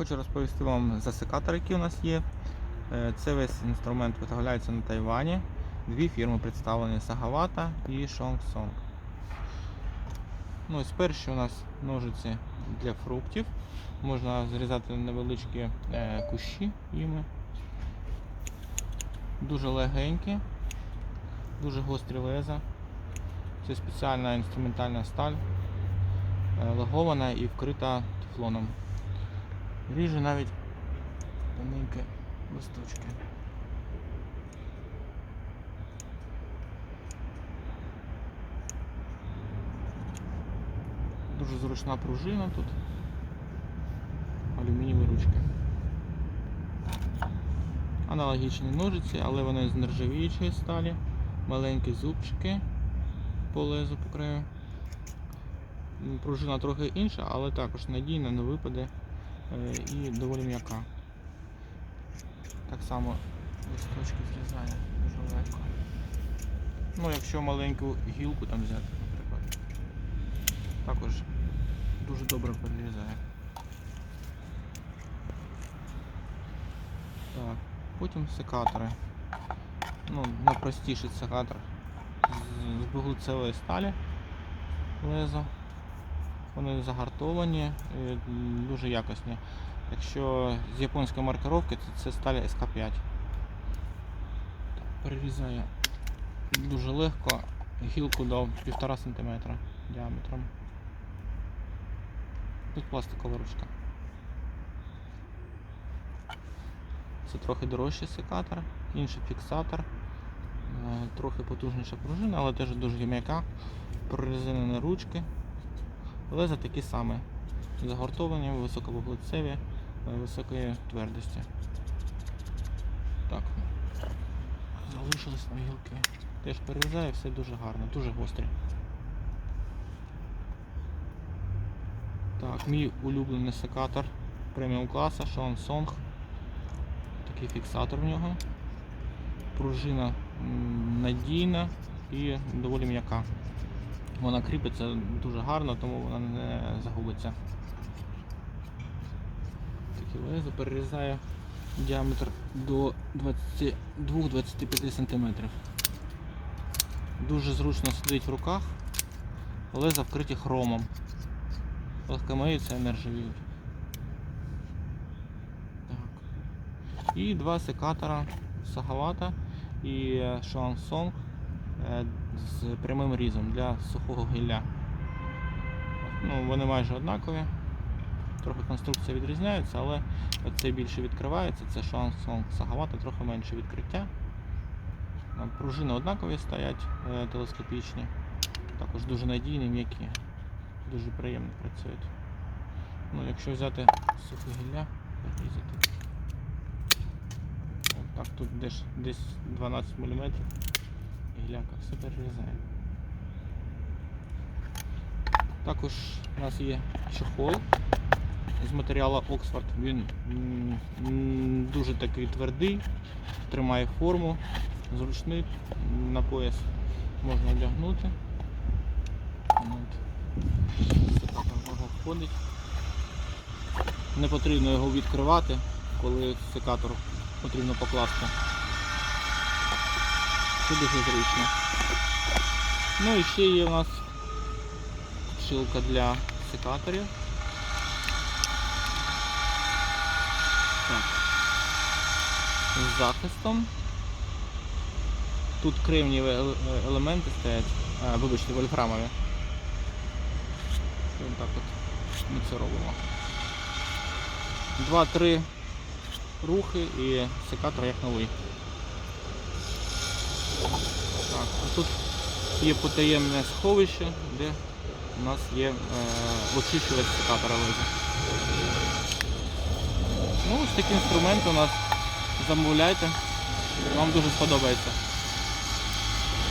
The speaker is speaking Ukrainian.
Хочу розповісти вам за секатор, який у нас є. Е, Це весь інструмент виготовляється на Тайвані. Дві фірми представлені Sagawata і Shongsong. Ну, ось перші у нас ножиці для фруктів. Можна зрізати невеличкі е, кущі їми. Дуже легенькі, дуже гострі леза. Це спеціальна інструментальна сталь, е, лагована і вкрита тефлоном. Ріже навіть тоненькі листочки. Дуже зручна пружина тут. Алюмінієві ручки. Аналогічні ножиці, але вони з нержавіючої сталі. Маленькі зубчики по лезу по. Пружина трохи інша, але також надійна, не випаде і доволі м'яка. Так само листочки зрізає дуже легко. Ну, якщо маленьку гілку там взяти, наприклад, також дуже добре перерізає. Так, потім секатори. Ну, найпростіший секатор з, вуглецевої сталі лезо. Вони загартовані, е, дуже якісні. Якщо з японської маркировки, то це сталь СК5. Так, Перерізаю дуже легко гілку до 1,5 см діаметром. Тут пластикова ручка. Це трохи дорожчий секатор, інший фіксатор, е, трохи потужніша пружина, але теж дуже м'яка, прорезинені ручки. Леза такі самі. Загортовані, високовуглецеві, е, високої твердості. Так. Залишились на гілки. Теж перерізаю, все дуже гарно, дуже гострі. Так, мій улюблений секатор преміум класу Song. Такий фіксатор в нього. Пружина надійна і доволі м'яка. Вона кріпиться дуже гарно, тому вона не загубиться. Такі лезо перерізає діаметр до 22-25 см. Дуже зручно сидить в руках, леза вкриті хромом. Легкомиються і нержавіють. Так. І два секатора Сагавата і Шансонг з прямим різом для сухого гілля. Ну, вони майже однакові. Трохи конструкція відрізняється, але цей більше відкривається, це Шансонг Сагавата, трохи менше відкриття. Пружини однакові стоять, е, телескопічні, також дуже надійні, м'які, дуже приємно працюють. Ну, якщо взяти сухе гілля, порізати. Так тут десь 12 мм гіляка все перерізає. Також у нас є чехол з матеріалу Oxford. Він дуже такий твердий, тримає форму, зручний, на пояс можна одягнути. Секатор можна входить. Не потрібно його відкривати, коли секатор потрібно покласти. Це дуже зручно. Ну і ще є у нас шилка для секаторів. Так. З захистом. Тут кремнієві еле- елементи стоять, а, вибачте, вольфрамові. Ось так от ми це робимо. Два-три рухи і секатор як новий. Так, а тут є потаємне сховище, де у нас є е, очищувач секатора леза. Ну, ось такі інструменти у нас замовляйте. Вам дуже сподобається.